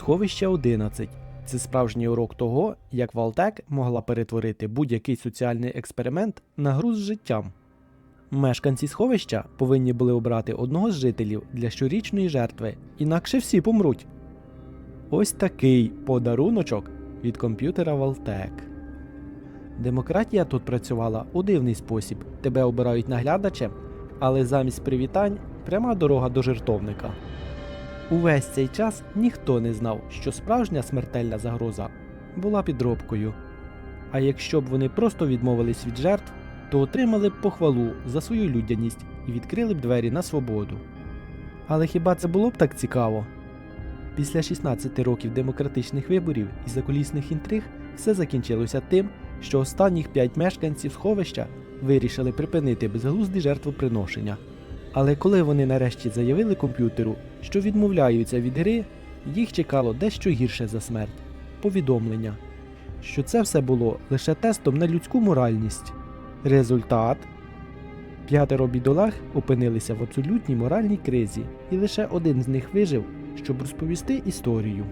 Сховище 11 це справжній урок того, як Валтек могла перетворити будь-який соціальний експеримент на гру з життям. Мешканці сховища повинні були обрати одного з жителів для щорічної жертви, інакше всі помруть. Ось такий подаруночок від комп'ютера Валтек. Демократія тут працювала у дивний спосіб. Тебе обирають наглядачем, але замість привітань пряма дорога до жертовника. Увесь цей час ніхто не знав, що справжня смертельна загроза була підробкою. А якщо б вони просто відмовились від жертв, то отримали б похвалу за свою людяність і відкрили б двері на свободу. Але хіба це було б так цікаво? Після 16 років демократичних виборів і закулісних інтриг все закінчилося тим, що останніх 5 мешканців сховища вирішили припинити безглузді жертвоприношення. Але коли вони нарешті заявили комп'ютеру, що відмовляються від гри, їх чекало дещо гірше за смерть повідомлення, що це все було лише тестом на людську моральність. Результат п'ятеро бідолах опинилися в абсолютній моральній кризі, і лише один з них вижив, щоб розповісти історію.